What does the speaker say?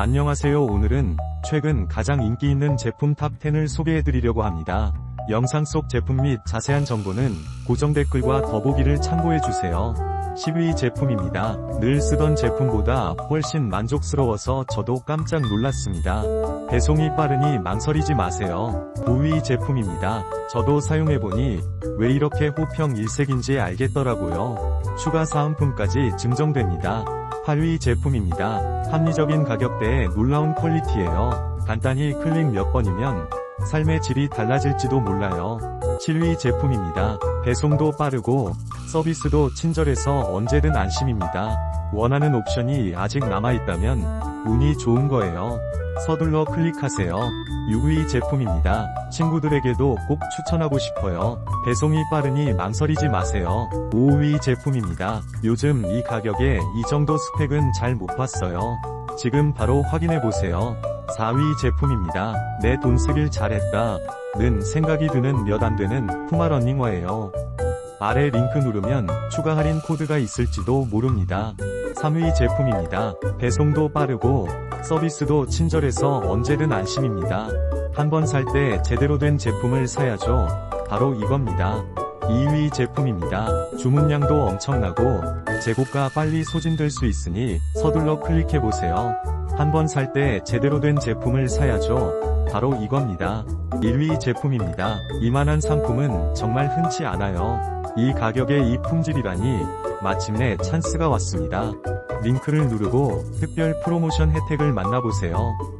안녕하세요 오늘은 최근 가장 인기 있는 제품 탑10을 소개해드리려고 합니다. 영상 속 제품 및 자세한 정보는 고정 댓글과 더보기를 참고해주세요. 10위 제품입니다. 늘 쓰던 제품보다 훨씬 만족스러워서 저도 깜짝 놀랐습니다. 배송이 빠르니 망설이지 마세요. 5위 제품입니다. 저도 사용해보니 왜 이렇게 호평 일색인지 알겠더라고요. 추가 사은품까지 증정됩니다. 8위 제품입니다. 합리적인 가격대에 놀라운 퀄리티예요. 간단히 클릭 몇 번이면 삶의 질이 달라질지도 몰라요. 7위 제품입니다. 배송도 빠르고 서비스도 친절해서 언제든 안심입니다. 원하는 옵션이 아직 남아있다면 운이 좋은 거예요. 서둘러 클릭하세요. 6위 제품입니다. 친구들에게도 꼭 추천하고 싶어요. 배송이 빠르니 망설이지 마세요. 5위 제품입니다. 요즘 이 가격에 이 정도 스펙은 잘 못 봤어요. 지금 바로 확인해보세요. 4위 제품입니다. 내 돈 쓰길 잘했다. 는 생각이 드는 몇 안 되는 푸마 러닝화예요. 아래 링크 누르면 추가 할인 코드가 있을지도 모릅니다. 3위 제품입니다. 배송도 빠르고 서비스도 친절해서 언제든 안심입니다. 한 번 살 때 제대로 된 제품을 사야죠. 바로 이겁니다. 2위 제품입니다. 주문량도 엄청나고 재고가 빨리 소진될 수 있으니 서둘러 클릭해보세요. 한 번 살 때 제대로 된 제품을 사야죠. 바로 이겁니다. 1위 제품입니다. 이만한 상품은 정말 흔치 않아요. 이 가격에 이 품질이라니 마침내 찬스가 왔습니다. 링크를 누르고 특별 프로모션 혜택을 만나보세요.